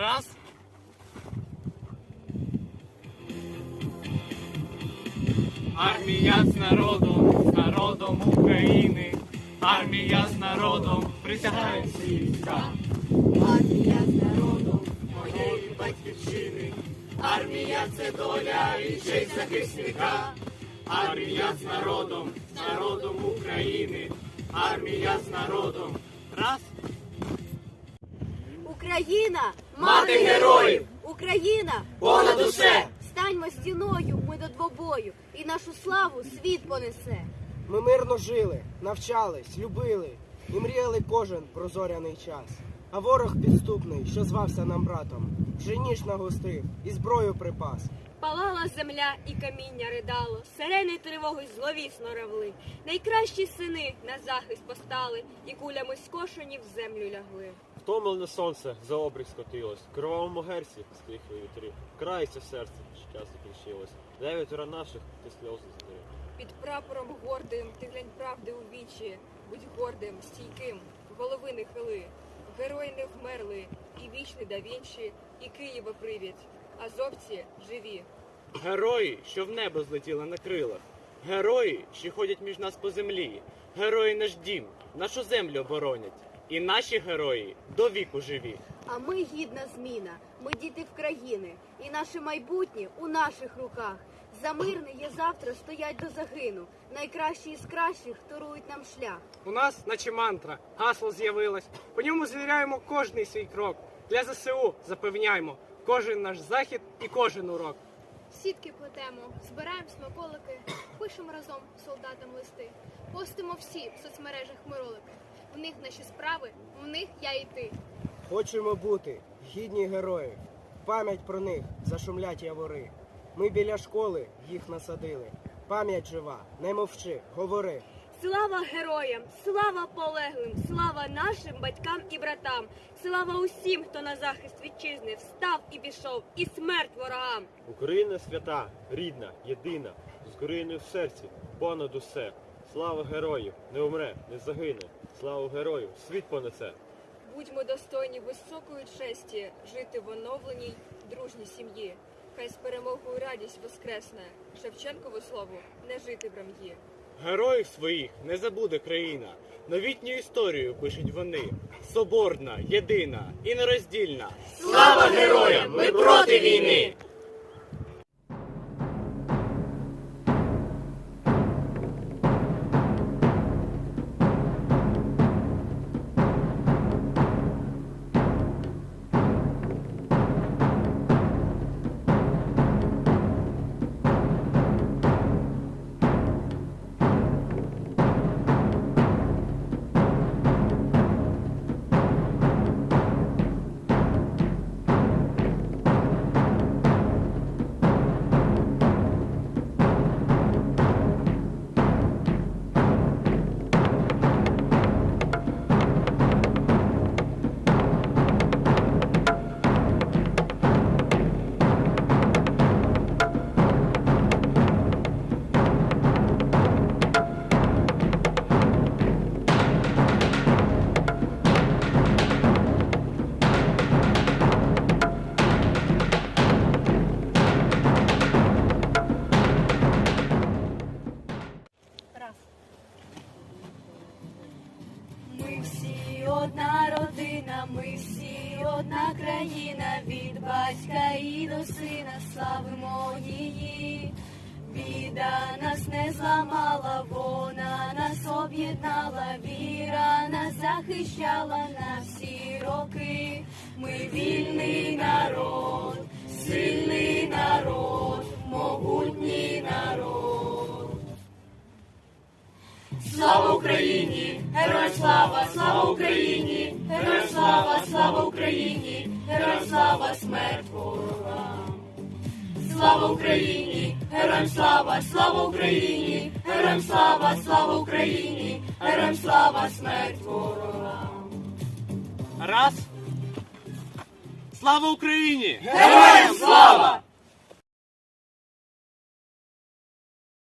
Раз. Армія з народом, з народом України. Армія з народом присягає війська. Армія з народом, Моєї батьківщини. Армія це доля і честь захисника. Армія з народом, з народом України. Армія з народом. Раз. Україна, Мати героїв! Україна, Понад усе! станьмо стіною ми до двобою, і нашу славу світ понесе. Ми мирно жили, навчались, любили і мріяли кожен про зоряний час. А ворог підступний, що звався нам братом, вже ніж нагостив і зброю припас. Палала земля і каміння ридало, сирени тривоги зловісно ревли. Найкращі сини на захист постали, і кулями скошені в землю лягли. Втомлене сонце за обрік скотилось, в кровавому герці стихли вітри. Крається серце, життя закінчилось. Дев'ятеро наших ти сльози здарив. Під прапором гордим ти глянь правди у вічі, будь гордим, стійким, голови не хили. Герої не вмерли, і вічний да Вінчі, і Києва привід. Азовці живі. Герої, що в небо злетіли на крилах. Герої, що ходять між нас по землі. Герої наш дім, нашу землю оборонять. І наші герої до віку живі. А ми гідна зміна, ми діти в країни, і наше майбутнє у наших руках. За мирне є завтра стоять до загину. Найкращі із кращих торують нам шлях. У нас, наче мантра, гасло з'явилось. По ньому звіряємо кожний свій крок. Для ЗСУ запевняємо кожен наш захід і кожен урок. Сітки плетемо, збираємо смаколики, пишемо разом солдатам листи, постимо всі в соцмережах ми ролики. В них наші справи, в них я і ти. Хочемо бути гідні герої. Пам'ять про них зашумлять явори. Ми біля школи їх насадили. Пам'ять жива, не мовчи, говори. Слава героям, слава полеглим, слава нашим батькам і братам, слава усім, хто на захист вітчизни встав і пішов, і смерть ворогам. Україна свята, рідна, єдина, з Україною в серці, понад усе. Слава героїв, не умре, не загине. Слава героїв, світ понесе. Будьмо достойні високої честі, жити в оновленій дружній сім'ї. Хай з перемогою радість воскресне, Шевченкову слову не жити в рам'ї. Героїв своїх не забуде країна. Новітню історію пишуть вони. Соборна, єдина і нероздільна. Слава героям! Ми проти війни! Одна родина, ми всі одна країна, від батька і до сина славимо її. Біда нас не зламала, вона нас об'єднала, віра нас захищала на всі роки. Ми вільний Україні! Героям слава, слава Україні! Героям слава, слава Україні! Героям слава, смерть ворогам! Слава Україні! Героям слава, слава Україні! Героям слава, слава Україні! Героям слава, смерть ворогам! Раз. Слава Україні! Героям слава!